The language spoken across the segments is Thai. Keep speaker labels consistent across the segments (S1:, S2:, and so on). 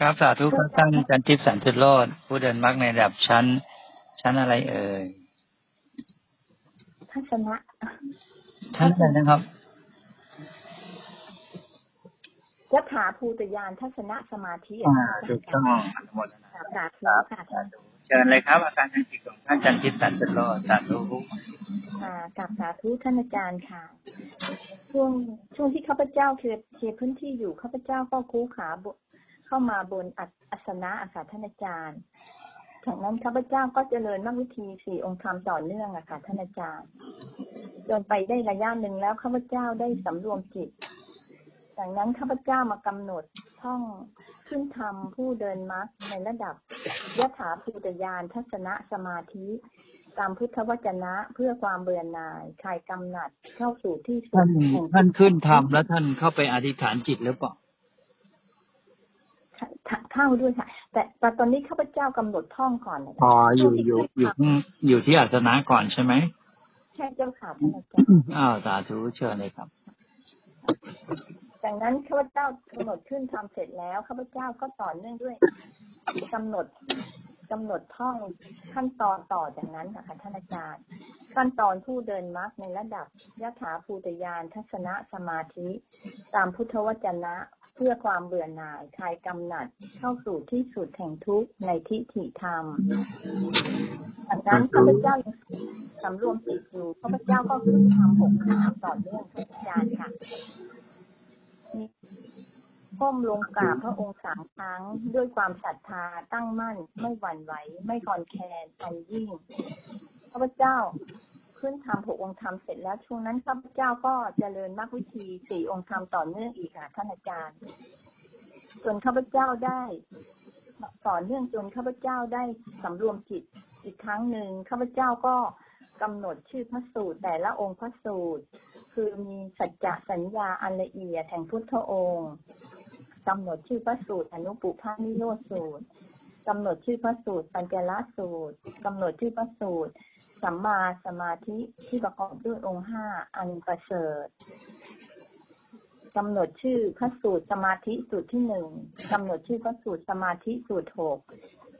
S1: ครับสาธุครับท่านจันทิพย์สันตุโลดผู้เดินมรรคในระดับชั้น ชั้นอะไรเอ่ย
S2: ทัศนะ
S1: ชั้นอะไรนะครับ
S2: ยถาภูตยานทัศนะสมาธิ
S1: อ่าถูกต้องอนุโมทนา
S2: สาธุค่ะท่าน
S1: เชิญเลยครับอาการทางจิตของท่านจันทิพย์สันตุโลดสาธุ
S2: ค่ะกับสาธุท่านอาจารย์ค่ะ ช่วงช่วงที่ข้าพเจ้าเคลียร์เคลียร์พื้นที่อยู่ข้าพเจ้าก็คูขาบ เข้ามาบนอัสอัสนะอาสาท่านอาจารย์จากนั้นข้าพเจ้าก็เจริญมรรควิธีสี่องค์ธรรมต่อเนื่องอะค่ะท่านอาจารย์จนไปได้ระยะหนึ่งแล้วข้าพเจ้าได้สำรวมจิตจากนั้นข้าพเจ้ามากำหนดท่องขึ้นธรรมผู้เดินมรรคในระดับยถาภูตยานทัศนะสมาธิ ตามพุทธวจนะเพื่อความเบื่อหน่ายคลายกำหนัดเข้าสู่ที่สุ
S1: ท่า
S2: ด
S1: น
S2: แห่ง
S1: ท่านขึ้นธรรมแล้วท่านเข้าไปอธิษฐานจิตหรือเปล่า
S2: เข้าด้วยค่ะ แต่แต่ตอนนี้ข้าพเจ้ากำหนดท่องก่อนนะคะ
S1: อ๋ออยู่อยู่อยู่ข้างอยู่ที่อาสนะก่อนใช่ไหม
S2: ใช่เจ้าค่ะท่านอาจารย์
S1: อ้าวสาธุเชิญเลยครับ
S2: จากนั้นข้าพเจ้ากำหนดขึ้นทำเสร็จแล้วข้าพเจ้าก็ต่อเนื่องด้วยกำหนดกำหนดท่องขั้นตอนต่อจากนั้นนะคะท่านอาจารย์ ขั้นตอนผู้เดินมรรคในระดับยถาภูตยานทัศนะสมาธิ ตามพุทธวจนะ เพื่อความเบื่อหน่ายคลายกำหนัดเข้าสู่ที่สุดแห่งทุกข์ในทิฏฐิธรรมจากนั้นข้าพเจ้ายังสำรวมจิตอยู่ข้าพเจ้าก็ขึ้นทำหกครั้งต่อเนื่องท่านอาจารย์ค่ะก้มลงกราบพระองค์สามครั้งด้วยความศรัทธาตั้งมั่น ไม่หวั่นไหว ไม่คอนแคลนอันยิ่งข้าพเจ้า ขึ้นทำหกองค์ธรรมเสร็จแล้วช่วงนั้นข้าพเจ้าก็เจริญมรรควิธีสี่องค์ธรรมต่อเนื่องอีกค่ะท่านอาจารย์จนข้าพเจ้าได้ต่อเนื่องจนข้าพเจ้าได้สำรวมจิตอีกครั้งหนึ่งข้าพเจ้าก็กำหนดชื่อพระสูตรแต่ละองค์พระสูตร คือมีสัจจะสัญญาอันละเอียดแห่งพุทธองค์กำหนดชื่อพระสูตรอนุปุพานิโรสูตร กำหนดชื่อพระสูตร ปัญจละสูตรกำหนดชื่อพระสูตร สัมมาสมาธิที่ประกอบด้วยองค์ห้าอันประเสริฐกำหนดชื่อพระสูตรสมาธิสูตรที่หนึ่งกำหนดชื่อพระสูตรสมาธิสูตรหก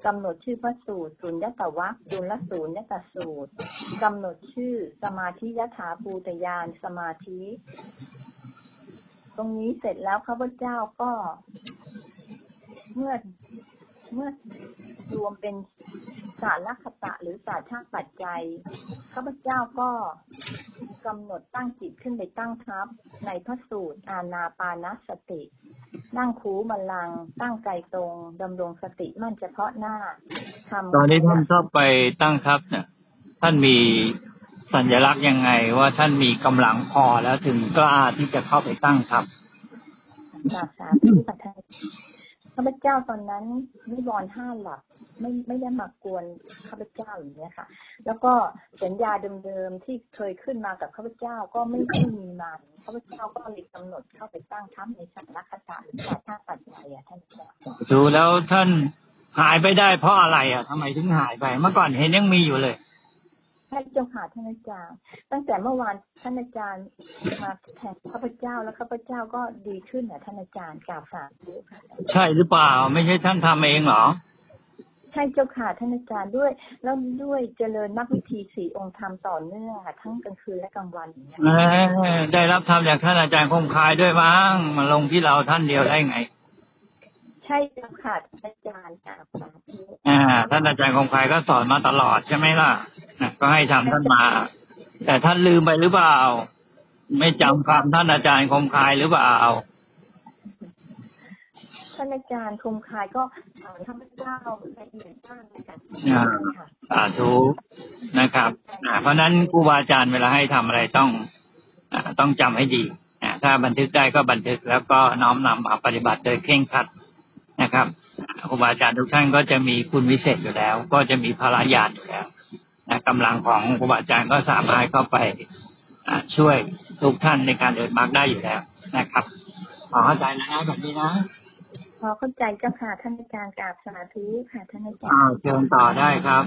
S2: กำหนดชื่อพระสูตรสุญญตวัคจุลสูญญตสูตรกำหนดชื่อสมาธิยถาภูตยานสมาธิ ตรงนี้เสร็จแล้วข้าพเจ้าก็ เมื่อ เมื่อรวมเป็นสารคตะหรือสารชาติปัจจัยข้าพเจ้าก็กำหนดตั้งจิตขึ้นไปตั้งทับในพระสูตรอานาปานสติ นั่งคูบัลลัง ตั้งใจตรงดำรงสติมั่นเฉพาะหน้าทำ
S1: ตอนนี้ท่านชอบไปตั้งครับเนี่ยท่านมีสัญลักษณ์ยังไงว่าท่านมีกำลังพอแล้วถึงกล้าที่จะเข้าไปตั้งครับ
S2: กราบสาธุปัทาน ข้าพเจ้าตอนนั้นนิวรณ์ห้าหลักไม่ไม่ได้มากวนข้าพเจ้าอย่างนี้ยค่ะ แล้วก็สัญญาเดิมๆที่เคยขึ้นมากับข้าพเจ้าก็ไม่ได้มีมาข้าพเจ้าก็เลยกำหนดเข้าไปตั้งทัพในสารคตะหรือสาชาปัจจัยอะท่านอาจา
S1: ดูแล้วท่านหายไปได้เพราะอะไรอะทำไมถึงหายไป เมื่อก่อนเห็นยังมีอยู่เลย
S2: ใช่เจ้าค่ะท่านอาจารย์ ตั้งแต่เมื่อวานท่านอาจารย์มาแทนข้าพเจ้าแล้วข้าพเจ้าก็ดีขึ้นอะท่านอาจารย์กราบสาธุค่ะ
S1: ใช่หรือเปล่า ไม่ใช่ท่านทำเองเหรอ
S2: ใช่เจ้าค่ะท่านอาจารย์ด้วย แล้วด้วยเจริญมรรควิธีสี่องค์ธรรมต่อเนื่องค่ะทั้งกลางคืนและกลางวันอย่างเงี้ย
S1: เอ้ยได้รับธรรมจากท่านอาจารย์คมคายด้วยมั้งมาลงที่เราท่านเดียวได้ไง
S2: ใช่เจ้าค่ะท่านอาจารย์กราบสาธุ
S1: อ่า ท่านอาจารย์คมคายก็สอนมาตลอดใช่ไหมล่ะนะก็ให้ทำท่านมา แต่ท่านลืมไปหรือเปล่า ไม่จำคำท่านอาจารย์คมคายหรือเปล่า
S2: ท่านอาจารย์คมคายก็สอนข้าพเจ้าละเอียดมากเลยค่ะ
S1: อ่า
S2: ค่ะ
S1: สาธุนะครับอ่าเพราะฉะนั้นครูบาอาจารย์เวลาให้ทำอะไรต้องอ่าต้องจำให้ดีอ่าถ้าบันทึกได้ก็บันทึกแล้วก็น้อมนำมาปฏิบัติโดยเคร่งครัด นะครับครูบาอาจารย์ทุกท่านก็จะมีคุณวิเศษอยู่แล้ว ก็จะมีพละญาณอยู่แล้วนะกำลังของครูบาอาจารย์ก็สามารถเข้าไปอ่าช่วยทุกท่านในการเดินมรรคได้อยู่แล้วนะครับขอเข้าใจนะนะแบบนี้นะ
S2: พอเข้าใจเจ้าค่ะท่านอาจารย์กราบสาธุค่ะท่านอาจาร
S1: อ่า
S2: ย์
S1: เชิญต่อได้ครับ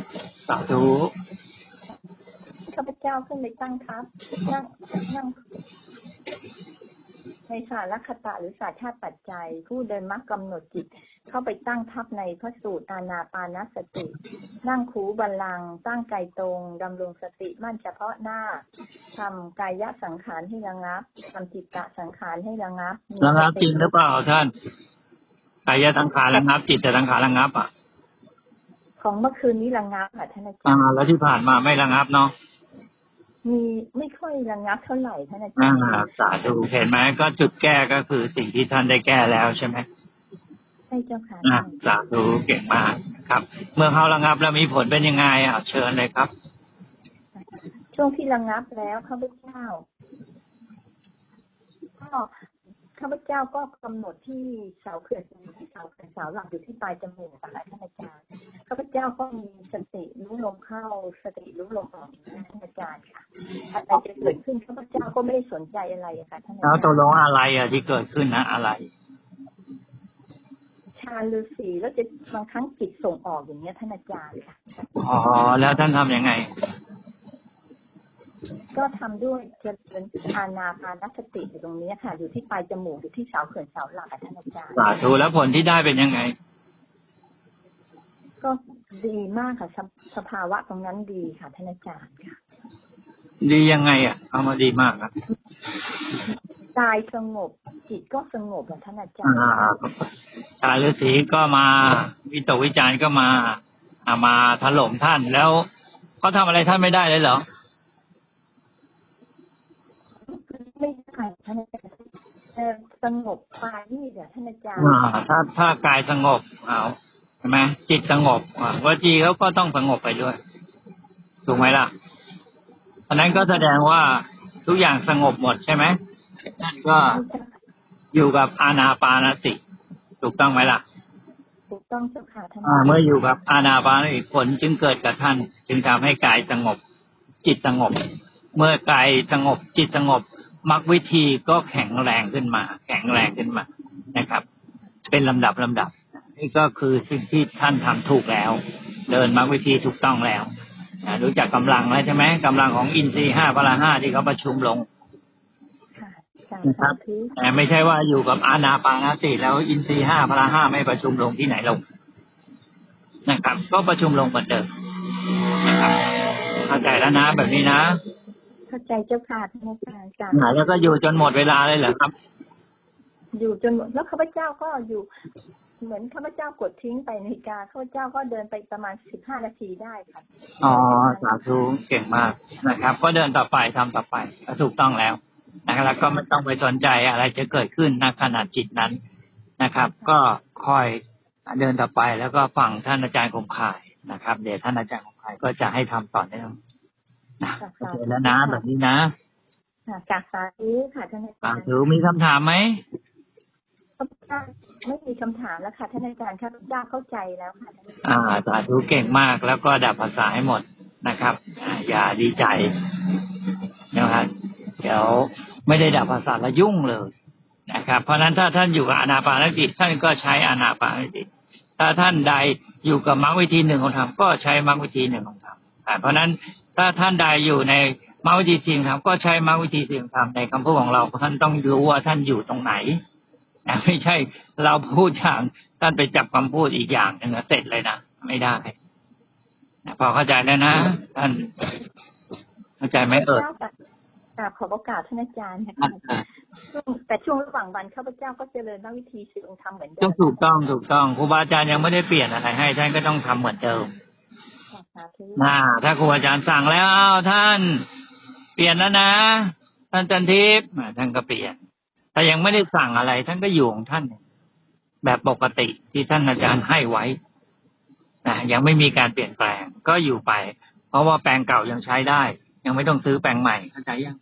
S1: สาธุ
S2: ข้าพเจ้าขึ้นไปตั้งทัพนั่งนั่ง ในศาสตร์ลักขตะหรือศาสตร์ชาติปัจจัย ผู้เดินมรรคกำหนดจิต เข้าไปตั้งทับในพระสูตรอานาปานสติ นั่งคูบัลลังก์ตั้งกายตรงดำรงสติมั่นเฉพาะหน้าทำกายสังขารให้ระงับทำจิตตะสังขารให้ระงับมี
S1: ระงับ
S2: สติ
S1: จริงหรือเปล่าท่านกายสังขารระงับ จิตสังขารระงับอะ
S2: ของเมื่อคืนนี้ระงับค่ะท่านอาจา
S1: อ่าร
S2: ย์
S1: แล้วที่ผ่านมาไม่ระงับเนาะ
S2: มีไม่ค่อยระงับเท่าไหร่ท่านอาจา
S1: อ่าร
S2: ย์
S1: สาธุเห็นไหมก็จุดแก้ก็คือสิ่งที่ท่านได้แก้แล้วใช่ไหม
S2: ใช่เจ้าค่ะ
S1: อ่าสาธุเก่งมากครับ เมื่อเขาระงับแล้วมีผลเป็นยังไงอะเชิญเลยครับ
S2: ช่วงที่ระงับแล้วข้าพเจ้าก็ ข้าพเจ้าก็กำหนดที่เสาเขื่อนที่เสาเขื่อนเสาหลักอยู่ที่ปลายจมูกนะคะท่านอาจารย์ข้าพเจ้าก็มีสติรู้ลมเข้าสติรู้ลมออกอย่างนี้นะท่านอาจารย์ค่ะอะไรจะเกิดขึ้นข้าพเจ้าก็ไม่ได้สนใจอะไรอะค่ะท่านอา
S1: แล้ว
S2: จาร
S1: ตก
S2: ย์
S1: ลงอะไรอะที่เกิดขึ้นนะอะไร
S2: ชาฤาษีแล้วจะบางครั้งจิตส่งออกอย่างเงี้ยท่านอาจารย์ค่ะ
S1: อ๋อแล้วท่านทำยังไง
S2: ก็ทำด้วยเจริญอานาปานสติอยู่ตรงนี้ค่ะ อยู่ที่ปลายจมูกอยู่ที่เสาเขื่อนเสาหลักอะท่านอาจารย์
S1: สาธุแล้วผลที่ได้เป็นยังไง
S2: ก็ดีมากค่ะสภสภาวะตรงนั้นดีค่ะท่านอาจารย์ค่ะ
S1: ดียังไงอะ เอามาดีมากครับ
S2: กายสงบ จิตก็สงบอะท่านอาจาร
S1: อ่า
S2: ย์
S1: ชาฤาษีก็มาวิตกวิจารณ์ก็มาอ่ามาถล่มท่านแล้วเขาทำอะไรท่านไม่ได้เลยเหรอ
S2: ไม่ใช่ท่านอาจารย์เอ่อสงบปลายนี่เดี๋ยวท่านอาจารย์
S1: อ่าถ้าถ้ากายสงบเอาใช่ไหมจิตสงบอ่าวจีเขาก็ต้องสงบไปด้วยถูกไหมล่ะเพราะนั้นก็แสดงว่าทุกอย่างสงบหมดใช่ไหมนั่นก็อยู่กับอานาปานสติถูกต้องไหมล่ะ
S2: ถูกต้องเจ้าค่ะท่าน
S1: อ่าเมื่ออยู่กับอานาปานสติผลจึงเกิดกับท่าน จึงทำให้กายสงบ จิตสงบ เมื่อกายสงบจิตสงบ มรรควิธีก็แข็งแรงขึ้นมา แข็งแรงขึ้นมานะครับ เป็นลำดับลำดับ นี่ก็คือสิ่งที่ท่านทำถูกแล้ว เดินมรรควิธีถูกต้องแล้วนะรู้จักกำลังแล้วใช่ไหมกำลังของอินทรีย์ห้าพละห้าที่เขาประชุมลง
S2: ค่ะสา
S1: นะครับ
S2: ธุ
S1: แต่ไม่ใช่ว่าอยู่กับอานาปานสติแล้วอินทรีย์ห้าพละห้าไม่ประชุมลงที่ไหนลงนะครับ ก็ประชุมลงเหมือนเดิมนะครับเข้าใจแล้วนะแบบนี้นะ
S2: เข้าใจเจ้าค่ะท่านอาจารย์ค่ะ
S1: อ่าแล้วก็อยู่จนหมดเวลาเลยเหรอครับ
S2: อยู่จนหมดแล้วข้าพเจ้าก็อยู่ เหมือนข้าพเจ้ากดทิ้งไปนาฬิกาข้าพเจ้าก็เดินไปประมาณสิบห้านาทีได้ค่ะ
S1: อ๋อสาธุเก่งมากนะครับ ก็เดินต่อไปทำต่อไปก็ถูกต้องแล้วนะครับแล้วก็ไม่ต้องไปสนใจอะไรจะเกิดขึ้นณขณะจิตนั้นนะครับ ก็คอยเดินต่อไปแล้วก็ฟังท่านอาจารย์คมขายนะครับ เดี๋ยวท่านอาจารย์คมขายก็จะให้ทำต่อเนื่อง นะโอเคแล้วนะแบบนี้นะ
S2: ค่ะกราบสาธุค่ะท่านอา
S1: สา
S2: จารย์
S1: ธุมีคำถามไหม
S2: ข้าพเจ้าไม่มีคำถามแล้วค่ะท่านอาจารย์ข้าพเจ้าเข้าใจแล้วค่ะท่านอาจารย์
S1: อ่าสาธุเก่งมากแล้วก็ดับภาษาให้หมดนะครับอ่าอย่าดีใจนะครับเดี๋ยวไม่ได้ดับภาษาละยุ่งเลยนะครับ เพราะฉะนั้นถ้าท่านอยู่กับอานาปานสติท่านก็ใช้อานาปานสติถ้าท่านใดอยู่กับมรรควิธีหนึ่งของธรรมก็ใช้มรรควิธีหนึ่งของธรรมอ่าเพราะฉะนั้น ถ้าท่านใดอยู่ในมรรควิธีสี่ของธรรมก็ใช้มรรควิธีสี่ของธรรมในคำพูดของเราท่านต้องรู้ว่าท่านอยู่ตรงไหนนะไม่ใช่เราพูดอย่างท่านไปจับคำพูดอีกอย่างหนึงแล้วเสร็จเลยนะไม่ได้นะพอเข้าใจแล้วนะท่านเข้าใจไหมเอ่ย
S2: ข้าพเจ้ากราบขอบโอกาสท่านอาจารย์นะ
S1: อะ
S2: คะ
S1: อะ
S2: ช่วงแต่ช่วงระหว่างวันข้าพเจ้าก็เจริญวิธีสื่อองค์ธรรมเหมือนเดิ
S1: ต้อง
S2: ม
S1: ถูกต้องถูกต้องครูบาอาจารย์ยังไม่ได้เปลี่ยนอะไรให้ท่านก็ต้องทำเหมือนเดิม
S2: ค่ะสาธุ
S1: นะถ้าครูอาจารย์สั่งแล้วอ้าวท่าน เปลี่ยนแล้วนะ ท่านจันทิพย์อะท่านก็เปลี่ยนแต่ยังไม่ได้สั่งอะไร ท่านก็อยู่ของท่าน แบบปกติที่ท่านอาจารย์ให้ไว้นะยังไม่มีการเปลี่ยนแปลง ก็อยู่ไป เพราะว่าแปลงเก่ายังใช้ได้ ยังไม่ต้องซื้อแปลงใหม่เข้าใจยัง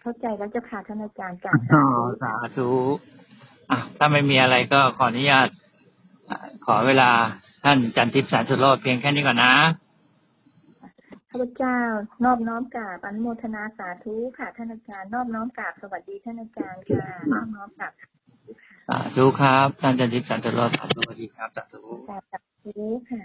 S2: เข้าใจแล้วเจ้าค่ะท่านอาจารย์กราบ
S1: อ๋อ
S2: สาธุ
S1: สาธุอะถ้าไม่มีอะไรก็ขออนุญาตอะขอเวลา ท่านจันทิพย์สารสุโรธเพียงแค่นี้ก่อนนะ
S2: ข้าพเจ้านอบน้อมกราบอนุโมทนาสาธุค่ะท่านอาจารย์นอบน้อมกราบสวัสดีท่านอาจารย์ค่ะนอบน้อมกราบ
S1: สาธุครับท่านจันทิพย์สารสุโรธสาธุสวัสดีครับสาธุ
S2: กราบสาธุค่ะ